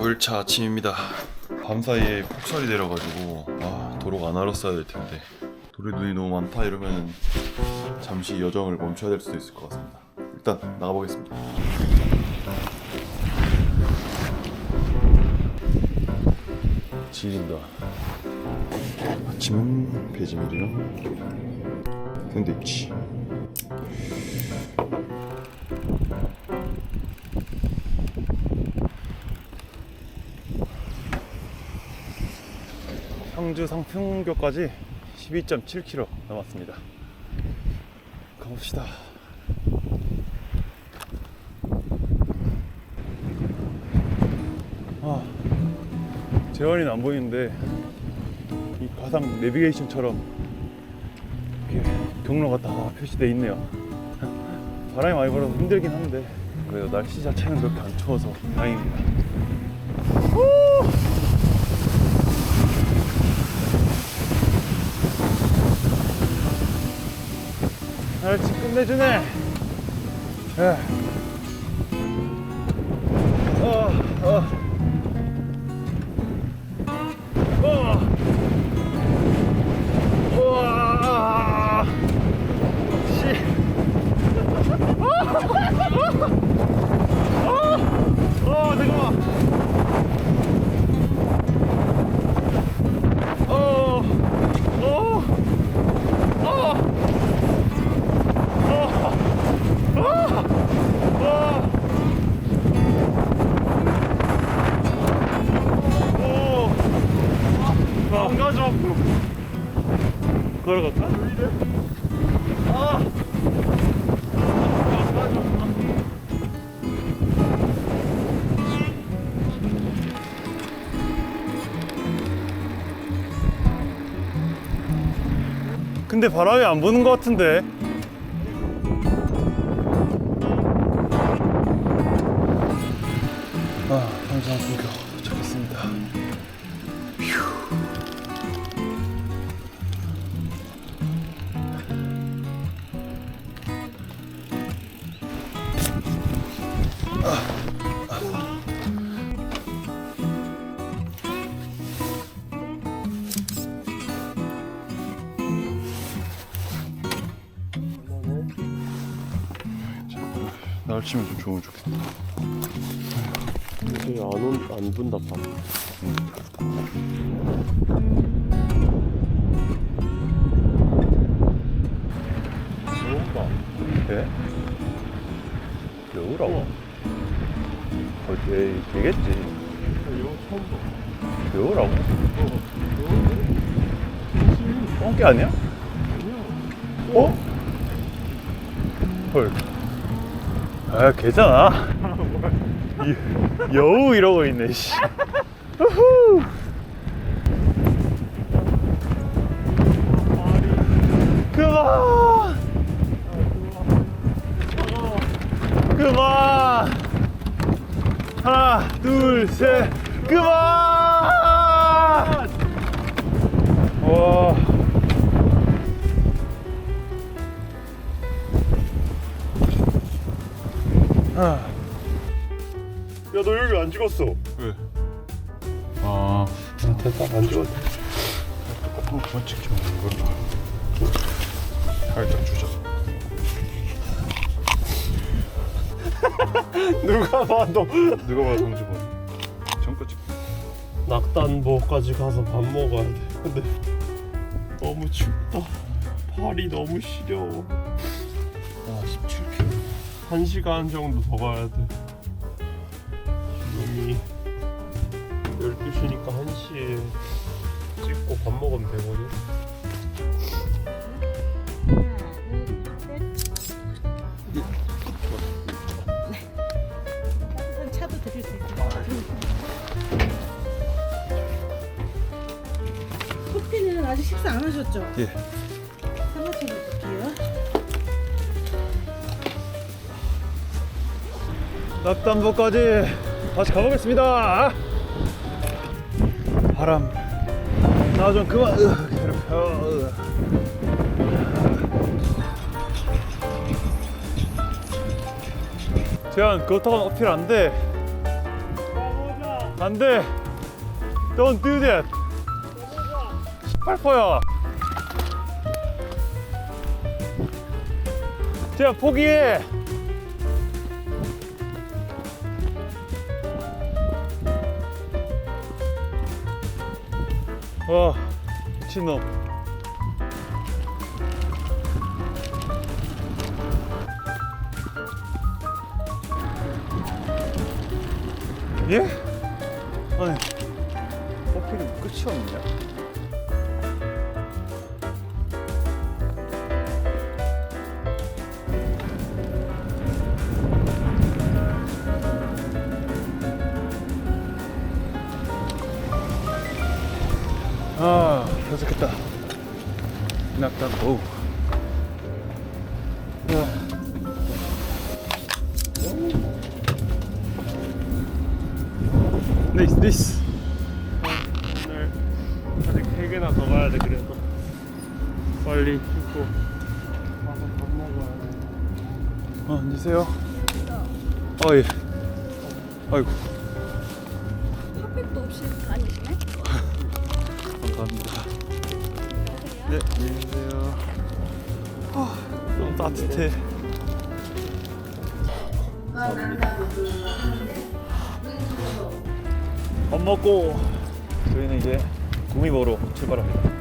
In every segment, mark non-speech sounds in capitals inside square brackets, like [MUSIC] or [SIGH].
5일차 아침입니다. 밤사이에 폭설이 내려가지고 아 도로가 안 얼었어야 될 텐데 도로에 눈이 너무 많다 이러면 잠시 여정을 멈춰야 될 수도 있을 것 같습니다. 일단 나가보겠습니다. 지린다. 아침은 배지밀이랑 샌드위치. 상주 상평교까지 12.7km 남았습니다. 가봅시다. 아, 재원이는 안 보이는데 이 가상 내비게이션처럼 경로가 다 표시돼 있네요. 바람이 많이 불어서 힘들긴 한데 그래도 날씨 자체는 그렇게 안 추워서 다행입니다. 날씨 끝내주네. 에. 어, 어. 어. 걸어갈까? 아! 근데 바람이 안 부는 것 같은데 아, 항상 분교 도착했습니다. 날치면 좀 좋으면 좋겠다. 이게 안, 온, 안 분다 봐. 좋은가? 돼? 여우라고? 어, 되, 되겠지. 이거 처음 봐. 여우라고? 어, 뻥깨 아니야? 어? 헐. 아, 괜찮아. 이- 여우 이러고 있네, 씨. 그만! 그만! 하나, 둘, 셋, 그만! 와. 야, 너 여기 안 찍었어. 왜? 아, 됐다, 안 찍었다. 어, 그만 찍지 마, 이걸. 아, 일단 주자. [LAUGHS] 누가 봐도 누가 봐도 성주범. 잠깐 찍. 낙단보까지 가서 밥 먹어야 돼. 근데 너무 춥다. 발이 너무 시려. 아, 17kg. 한 시간 정도 더 가야 돼. 지금이 12시니까 1시에 찍고 밥 먹으면 되거든. 따뜻한 차도 드릴 수 있어요. 커피는 아직 식사 안 하셨죠? 예. 낙담보까지 다시 가보겠습니다. 바람. 나 좀 그만. 제한 그렇다고는 어필 안 돼. 안돼 Don't do that 18%야 제가 포기해 와 미친놈 예? 아니 커피는 끝이 없냐? 네이스, 네이스. 오늘 아직 3개나 더 가야 돼 그래서 빨리 씻고 가서 밥 먹어야 돼 어, 안녕하세요. 어, 예. 아이고, 핫팩도 없이 다니시네? 감사합니다. 네, 안녕하세요. 아, 너무 따뜻해. 감사합니다. 밥 먹고 저희는 이제 구미보로 출발합니다.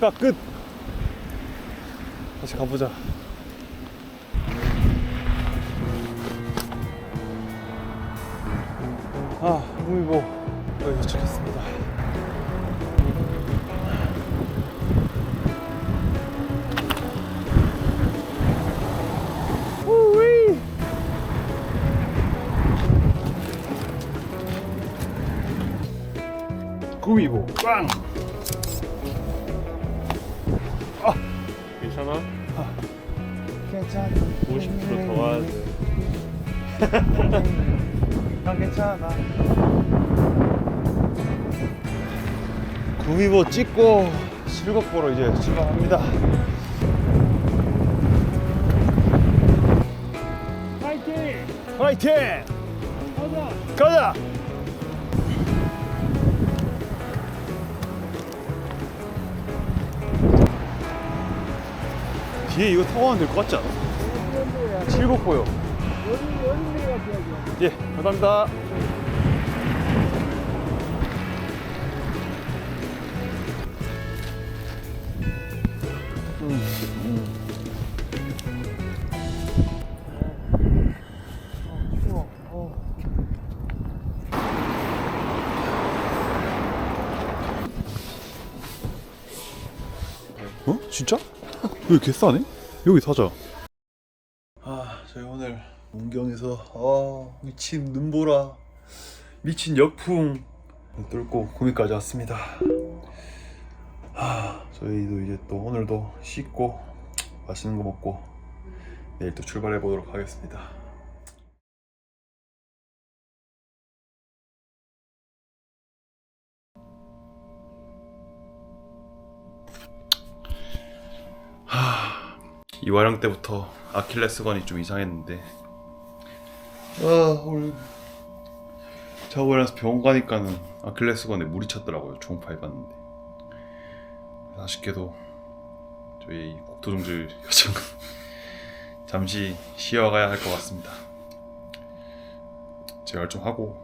억까 끝. 다시 가보자. 아, 무이보 여기 도착했습니다. 구이보 꽝. 괜찮아? 괜찮아. 50%더 가야 돼 [LAUGHS] 난 괜찮아. 구미보 찍고 실곡보로 이제 출발합니다. 파이팅! 화이팅! 가자! 가자! 뒤에 이거 타고 가면 될 것 같지 않아? 칠곡보요. 예, 감사합니다. 어? 진짜? 왜 이렇게 싸네? 여기 사자. 아, 저희 오늘 문경에서 아 미친 눈보라, 미친 역풍 뚫고 구미까지 왔습니다. 아, 저희도 이제 또 오늘도 씻고 맛있는 거 먹고 내일 또 출발해 보도록 하겠습니다. 이화령 때부터 아킬레스건이 좀 이상했는데 아 오늘 자고 일어나서 병원 가니까는 아킬레스건에 물이 찼더라고요 초음파 해봤는데 아쉽게도 저희 국토종질 요청은 [LAUGHS] 잠시 쉬어가야 할 것 같습니다. 재활 좀 하고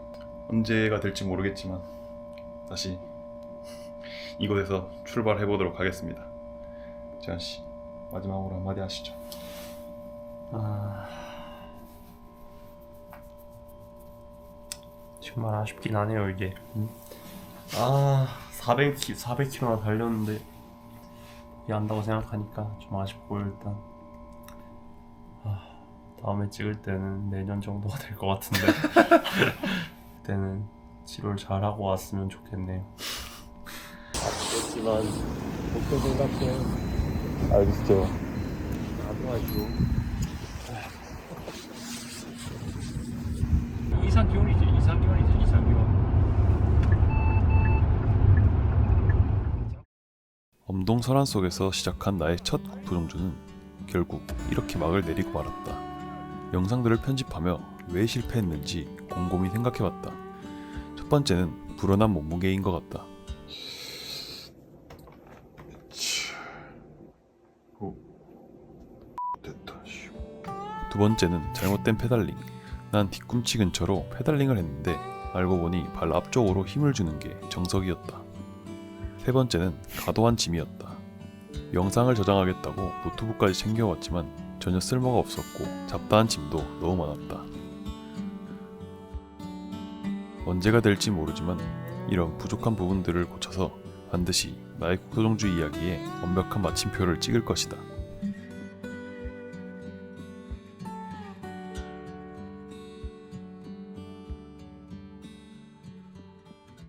언제가 될지 모르겠지만 다시 이곳에서 출발해 보도록 하겠습니다. 재환 씨 마지막으로 한마디 하시죠. 아 정말 아쉽긴 하네요 이게. 아 400km 400km나 달렸는데 이게 한다고 생각하니까 좀 아쉽고 일단 아 다음에 찍을 때는 내년 정도가 될 것 같은데 [LAUGHS] 그때는 치료를 잘 하고 왔으면 좋겠네요. 아쉽겠지만 목표 생각해. 알겠죠. 나도 아주. 이상 기온이지 이상 기온이지 이상 기온 엄동 설안 속에서 시작한 나의 첫 국토정주는 결국 이렇게 막을 내리고 말았다. 영상들을 편집하며 왜 실패했는지 곰곰이 생각해봤다. 첫 번째는 불어난 몸무게인 것 같다. 두 번째는 잘못된 페달링. 난 뒤꿈치 근처로 페달링을 했는데 알고 보니 발 앞쪽으로 힘을 주는 게 정석이었다. 세 번째는 과도한 짐이었다. 영상을 저장하겠다고 노트북까지 챙겨왔지만 전혀 쓸모가 없었고 잡다한 짐도 너무 많았다. 언제가 될지 모르지만 이런 부족한 부분들을 고쳐서 반드시 나의 국토종주 이야기에 완벽한 마침표를 찍을 것이다.